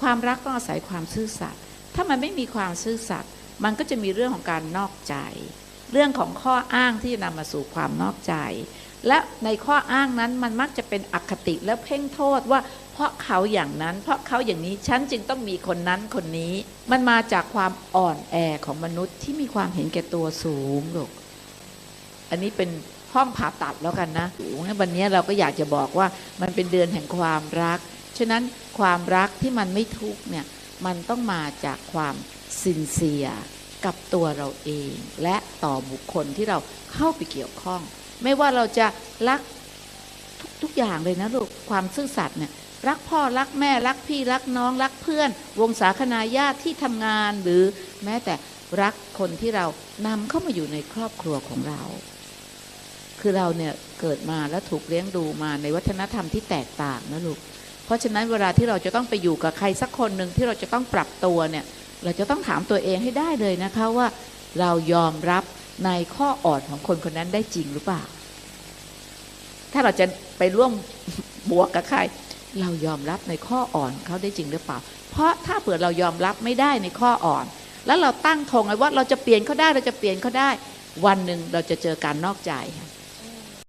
ความรักต้องอาศัยความซื่อสัตย์ถ้ามันไม่มีความซื่อสัตย์มันก็จะมีเรื่องของการนอกใจ เรื่องของข้ออ้างที่จะนำมาสู่ความนอกใจ และในข้ออ้างนั้นมันมักจะเป็นอคติและเพ่งโทษว่า เพราะเขาอย่างนั้น เพราะเขาอย่างนี้ฉันจึงต้องมีคนนั้นคนนี้ มันมาจากความอ่อนแอของมนุษย์ที่มีความเห็นแก่ตัวสูงลูกอันนี้เป็นห้องผ่าตัดแล้วกันนะวันนี้เราก็อยากจะบอกว่ามันเป็นเดือนแห่งความรัก ฉะนั้นความรักที่มันไม่ทุกเนี่ยมันต้องมาจากความสินเสียกับตัวเราเอง และต่อบุคคลที่เราเข้าไปเกี่ยวข้อง ไม่ว่าเราจะรักทุกทุกอย่างเลยนะลูกความซื่อสัตย์เนี่ยรักพ่อรักแม่รักพี่รักน้องรักเพื่อน วงศาคณาญาติที่ทำงานหรือแม้แต่รักคนที่เรานำเข้ามาอยู่ในครอบครัวของเรา คือเราเนี่ยเกิดมาแล้วถูกเลี้ยงดูมาในวัฒนธรรมที่แตกต่างนะลูก เพราะฉะนั้นเวลาที่เราจะต้องไปอยู่กับใครสักคนหนึ่งที่เราจะต้องปรับตัวเนี่ย เราจะต้องถามตัวเองให้ได้เลยนะคะว่า เรายอมรับในข้ออ่อนของคนคนนั้นได้จริงหรือเปล่า ถ้าเราจะไปร่วมบวกกับใคร เรายอมรับในข้ออ่อนเขาได้จริงหรือเปล่า เพราะถ้าเผื่อเรายอมรับไม่ได้ในข้ออ่อน แล้วเราตั้งธงไว้ว่าเราจะเปลี่ยนเขาได้เราจะเปลี่ยนเขาได้ วันหนึ่งเราจะเจอการนอกใจค่ะ